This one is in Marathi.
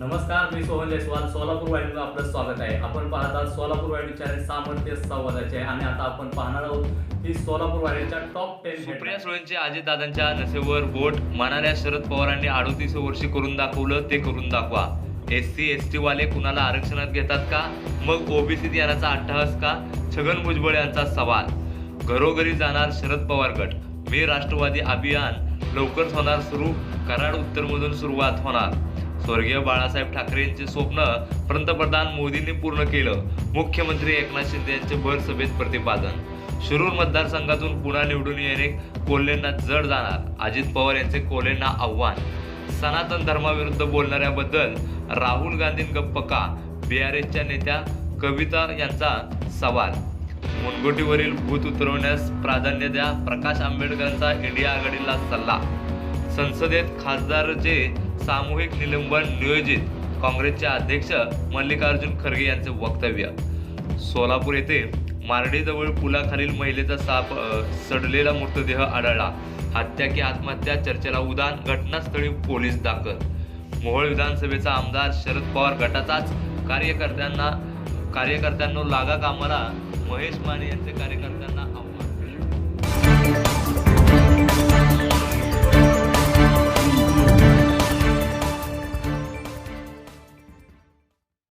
नमस्कार मी सोहन जयस्वाल सोलापूर वाहिनीला आपलं स्वागत आहे. आपण पाहत आहात सोलापूर वाहिनी सामर्थ्य संवादाचे आहे. आणि आता आपण पाहणार आहोत की सोलापूर वाहिनीच्या टॉप टेन सुप्रिया सुळेंचे अजितदादांच्या नसेवर बोट मानाऱ्या शरद पवारांनी अडोतीस वर्षी करून दाखवलं ते करून दाखवा. एस सी एस टी वाले कुणाला आरक्षणात घेतात का? मग ओबीसीत येण्याचा अट्टहास का? छगन भुजबळ यांचा सवाल. घरोघरी जाणार शरद पवार गट. मी राष्ट्रवादी अभियान लवकरच होणार सुरू. कराड उत्तरमधून सुरुवात होणार. स्वर्गीय बाळासाहेब ठाकरे यांचे स्वप्न पंतप्रधान मोदींनी पूर्ण केलं. मुख्यमंत्री एकनाथ शिंदे यांचे भर सभेत प्रतिपादन. शिरूर मतदारसंघातून पुन्हा निवडून येणे कोल्हेंना जड जाणार अजित पवार यांचे कोल्हेंना आव्हान. सनातन धर्माविरुद्ध बोलणाऱ्याबद्दल राहुल गांधी गप्प का? एसच्या नेत्या कविता यांचा सवाल. मुनगोटीवरील भूत उतरवण्यास प्राधान्य द्या प्रकाश आंबेडकरांचा इंडिया आघाडीला सल्ला. संसदेत खासदारचे सामूहिक निलंबन नियोजित काँग्रेसचे अध्यक्ष मल्लिकार्जुन खरगे यांचे वक्तव्य. सोलापूर येथे मारडीजवळ पुलाखालील महिलेचा साप सडलेला मृतदेह आढळला. हत्या की आत्महत्या चर्चेला उदान घटनास्थळी पोलीस दाखल. मोहोळ विधानसभेचा आमदार शरद पवार गटाचाच कार्यकर्त्यांना कार्यकर्त्यांना लागा कामाला महेश माने यांचे कार्यकर्त्यांना